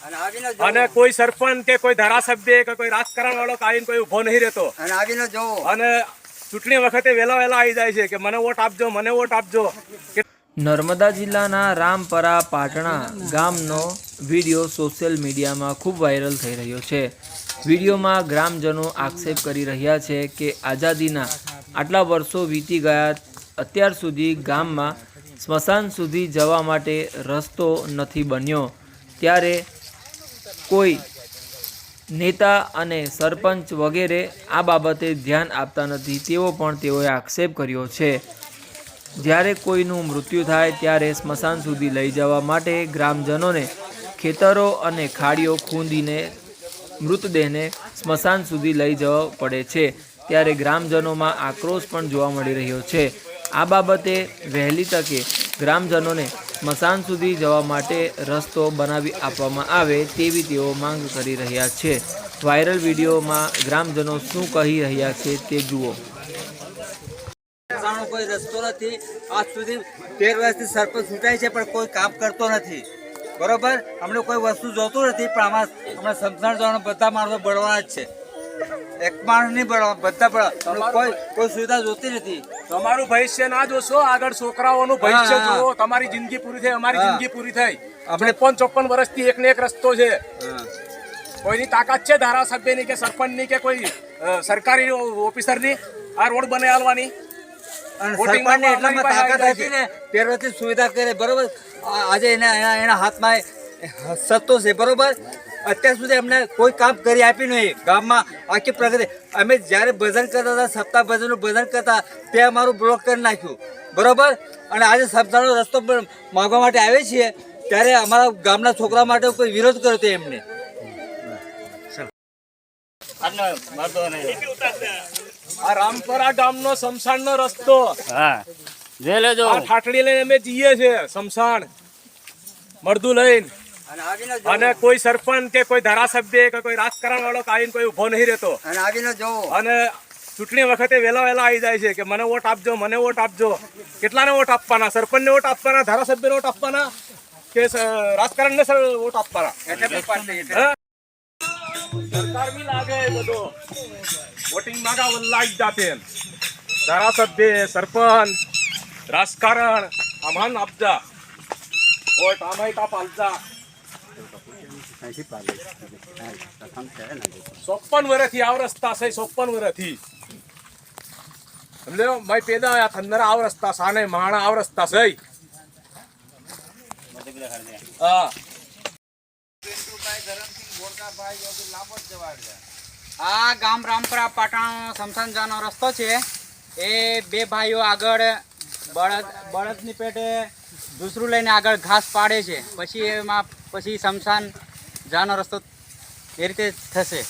અને આવીને જોવો. અને કોઈ સરપંચ કે કોઈ ધારાસભ્ય કે કોઈ રાજકારણ વાળો આવીને કોઈ ઊભો નહીં રહેતો. અને આવીને જોવો અને ચૂંટણી વખતે વહેલા વહેલા આવી જાય છે કે મને વોટ આપજો મને વોટ આપજો. નર્મદા જિલ્લાના રામપરા પાટણા ગામનો વીડિયો સોશિયલ મીડિયામાં ખૂબ વાયરલ થઈ રહ્યો છે. વિડીયોમાં ગ્રામજનો આક્ષેપ કરી રહ્યા છે કે આઝાદીના આટલા વર્ષો વીતી ગયા અત્યાર સુધી ગામમાં સ્મશાન સુધી જવા માટે રસ્તો નથી બન્યો. ત્યારે કોઈ નેતા અને સરપંચ વગેરે આ બાબતે ધ્યાન આપતા નથી તેવો પણ તેઓએ આક્ષેપ કર્યો છે. જ્યારે કોઈનું મૃત્યુ થાય ત્યારે સ્મશાન સુધી લઈ જવા માટે ગ્રામજનોને ખેતરો અને ખાડીઓ ખૂંદીને મૃતદેહને સ્મશાન સુધી લઈ જવો પડે છે. ત્યારે ગ્રામજનોમાં આક્રોશ પણ જોવા મળી રહ્યો છે. આ બાબતે વહેલી તકે ગ્રામજનોને સ્મશાન સુધી જવા માટે રસ્તો બનાવી આપવામાં આવે તેવી તેઓ માંગ કરી રહ્યા છે. વાયરલ વિડીયોમાં ગ્રામજનો શું કહી રહ્યા છે તે જુઓ. કોઈ રસ્તો નથી. આજ સુધી તેર વર્ષથી સરપંચ ચૂંટાય છે, પણ કોઈ કામ કરતો નથી. બરોબર? અમને કોઈ વસ્તુ જોતું નથી, પણ આમાં હમણાં સમસાણ જવાનું બધા માણસો બળવાના જ છે. એક માણસ નહીં બળવા બધા કોઈ કોઈ સુવિધા જોતી નથી. તમારું ભવિષ્ય ના જોશો આગળ છોકરાઓનું ભવિષ્ય. જુઓ. તમારી જિંદગી પૂરી થઈ અમારી જિંદગી પૂરી થઈ. આપણે- ચોપન ચોપન વર્ષથી એક ને એક રસ્તો છે. કોઈની તાકાત છે ધારાસભ્યની કે સરપંચની કે કોઈ સરકારી ઓફિસરની? આ રોડ બને હાલવાની. સરપંચને એટલામાં તાકાત હતી ને સુવિધા કરે બરોબર? આજે એના એના હાથમાં સત્તો છે બરોબર? અત્યાર સુધી અમને કોઈ કામ કરી આપ્યું નહીં. ગામમાં આખી પ્રગતિ. અમે જ્યારે ભજન કરતા હતા સપ્તાહ ભજનનું ભજન કરતા તે અમારું બ્લોક કરી નાખ્યું. બરોબર? અને આજે સપ્તાહનો રસ્તો પણ માગવા માટે આવે છીએ. ત્યારે અમારા ગામના છોકરા માટે કોઈ વિરોધ કર્યો હતો એમને. આ રામપરા ગામનો શમશાનનો રસ્તો. હા. લેજો. ઠાઠડી લઈને અમે જઈએ છીએ શમશાન. મળદું લઈને. અને અને કોઈ સરપંચ કે કોઈ ધારાસભ્ય કે કોઈ રાજકારણ વાળો આવીને કોઈ ઊભો નહીં રહેતો. અને આવીને જોવો અને ચૂંટણી વખતે વહેલા વહેલા આવી જાય છે કે મને વોટ આપજો મને વોટ આપજો. કેટલાને વોટ આપવાના? સરપંચને વોટ આપવાના? ધારાસભ્યને વોટ આપવાના? કે રાજકારણ રાજકારણને વોટ આપવાના? સરકાર બી લાગે બધો. વોટિંગ માગા વલ્લાઈ જાતે. ધારાસભ્ય સરપંચ રાજકારણ આમાન આપજા. વોટ આમાય તાપ આલજા ચોપ્પન વર્ષથી આવ રસ્તા છે ચોપ્પન વર્ષથી. સમજો ભાઈ પેદા આ થંદર આવ રસ્તા સાને માણા આવ રસ્તા છે. હા. આ ગામ રામપરા પાટણ સમસાન જવાનો રસ્તો છે. એ બે ભાઈઓ આગળ બળદ બળદની પેટે દૂસરું લઈને આગળ ઘાસ પાડે છે. પછી એમાં પછી સમસાન જવાનો રસ્તો એ રીતે થશે.